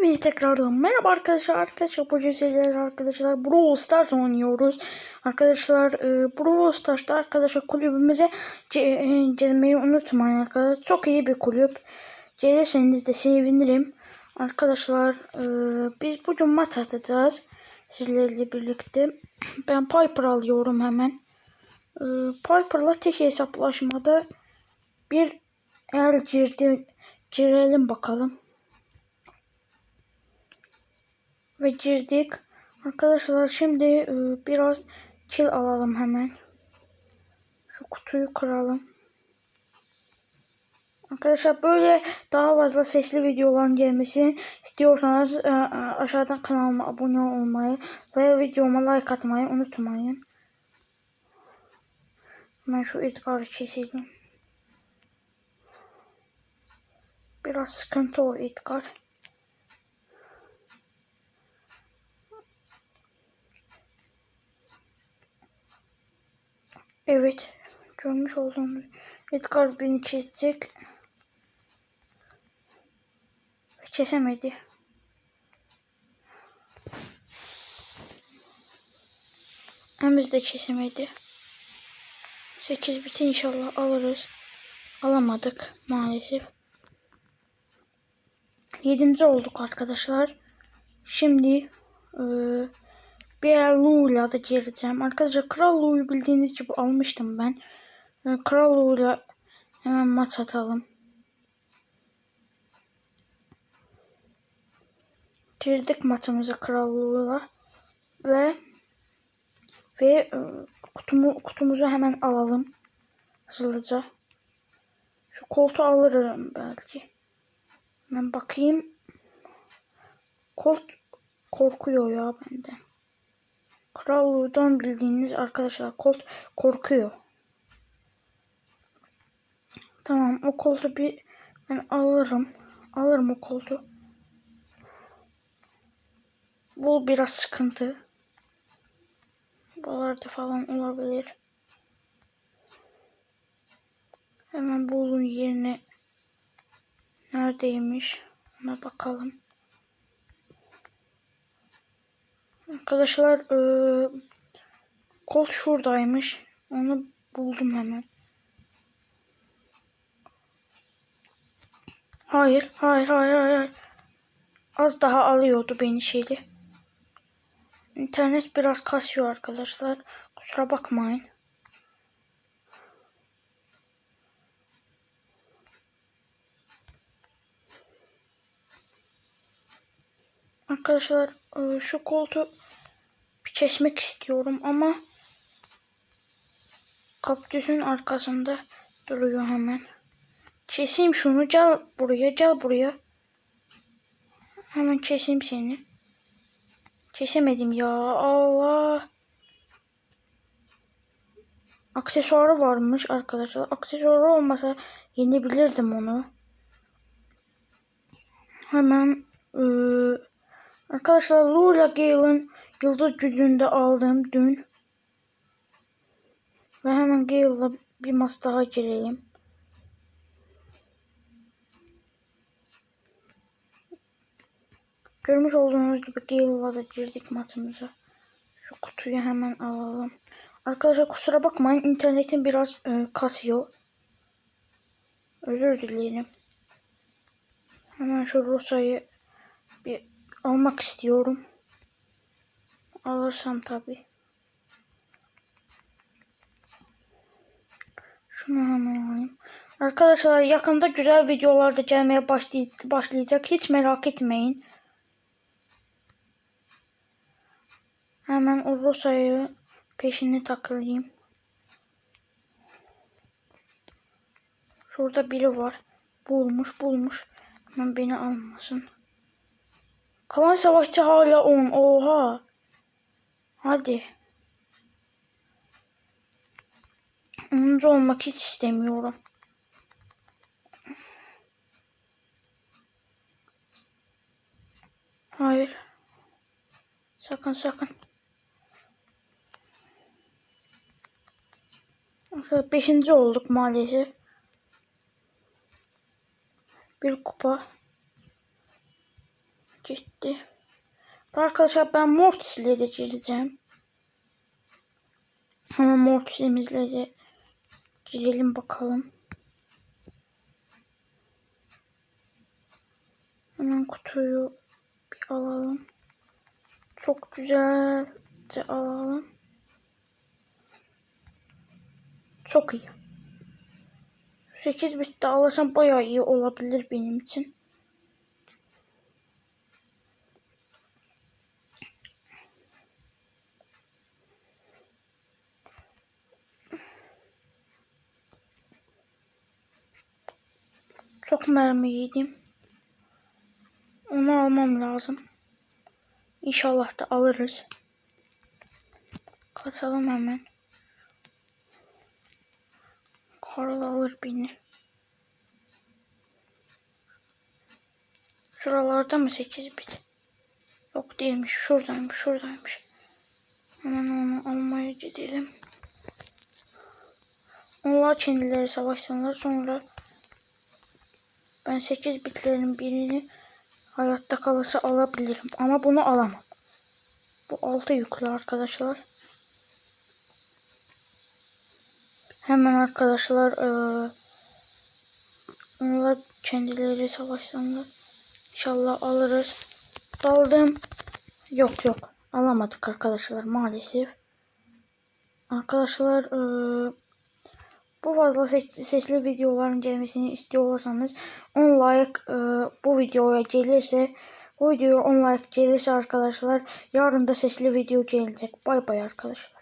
Hepinize tekrardan merhaba arkadaşlar. Arkadaşlar bugün sizlerle arkadaşlar Brawl Stars oynuyoruz. Arkadaşlar e, Brawl Stars'ta arkadaşlar kulübümüze e, gelmeyi unutmayın arkadaşlar. Çok iyi bir kulüp. Gelirseniz de sevinirim. Arkadaşlar e, biz bugün maç atacağız. Sizlerle birlikte. Ben Piper alıyorum hemen. E, Piper'la tek hesaplaşmada bir el girdi. Girelim bakalım. Ve girdik. Arkadaşlar şimdi e, biraz kill alalım hemen. Şu kutuyu kıralım. Arkadaşlar böyle daha fazla sesli videoların gelmesini istiyorsanız e, e, aşağıdan kanalıma abone olmayı ve videoma like atmayı unutmayın. Ben şu Edgar'ı keselim. Biraz sıkıntı o Edgar. Evet. Görmüş olduğunuz Edgar beni kesecek. Kesemedi. Hemiz de kesemedi. 8 biti inşallah alırız. Alamadık maalesef. 7. olduk arkadaşlar. Şimdi eee bir Lu'yla da gireceğim. Arkadaşlar Kral Lu'yu bildiğiniz gibi almıştım ben. Ee, Kral Lu'yla hemen maç atalım. Girdik maçımıza Kral Lu'yla. Ve ve e, kutumu, kutumuzu hemen alalım. Hızlıca. Şu koltuğu alırım belki. Ben bakayım. Kolt korkuyor ya benden. Krallı'dan bildiğiniz arkadaşlar Colt korkuyor. Tamam o koltu bir ben alırım. Alırım o koltu. Bu biraz sıkıntı. Buralarda falan olabilir. Hemen bulun yerine neredeymiş? Ona bakalım. Arkadaşlar eee kol şuradaymış. Onu buldum hemen. Hayır, hayır, hayır, hayır. Az daha alıyordu beni şeydi. İnternet biraz kasıyor arkadaşlar. Kusura bakmayın. Arkadaşlar e, şu koltuğu kesmek istiyorum ama kaktüsün arkasında duruyor hemen. Keseyim şunu gel buraya gel buraya. Hemen keseyim seni. Kesemedim ya Allah. Aksesuarı varmış arkadaşlar. Aksesuarı olmasa yenebilirdim onu. Hemen ıı, Arkadaşlar Lula Gale'ın yıldız gücünde aldım dün. Ve hemen Gale'la bir maç daha girelim. Görmüş olduğunuz gibi Gale'la da girdik maçımıza. Şu kutuyu hemen alalım. Arkadaşlar kusura bakmayın internetin biraz e, kasıyor. Özür dilerim. Hemen şu Rosa'yı bir almak istiyorum. Alırsam tabi. Şunu hemen alayım. Arkadaşlar yakında güzel videolar da gelmeye başlay başlayacak. Hiç merak etmeyin. Hemen o Rosa'yı peşine takılayım. Şurada biri var. Bulmuş bulmuş. Hemen beni almasın. Kalan savaşçı hala 10. Oha. Hadi. 10. olmak hiç istemiyorum. Hayır. Sakın sakın. Beşinci olduk maalesef. Bir kupa. Gitti. Arkadaşlar ben Mortis ile de gireceğim. Hemen Mortis'imizle de girelim bakalım. Hemen kutuyu bir alalım. Çok güzel de alalım. Çok iyi. 8 bitte alırsam bayağı iyi olabilir benim için. Çok mermi yedim. Onu almam lazım. İnşallah da alırız. Kaçalım hemen. Karl alır beni. Şuralarda mı 8 bit? Yok değilmiş. Şuradaymış. Şuradaymış. Hemen onu almaya gidelim. Onlar kendileri savaşsınlar. Sonra ben 8 bitlerin birini hayatta kalırsa alabilirim. Ama bunu alamam. Bu 6 yüklü arkadaşlar. Hemen arkadaşlar eee onlar kendileri savaşsınlar. İnşallah alırız. Daldım. Yok yok. Alamadık arkadaşlar maalesef. Arkadaşlar eee, bu fazla ses- sesli videoların gelmesini istiyorsanız 10 like eee, bu videoya gelirse bu videoya 10 like gelirse arkadaşlar yarın da sesli video gelecek. Bay bay arkadaşlar.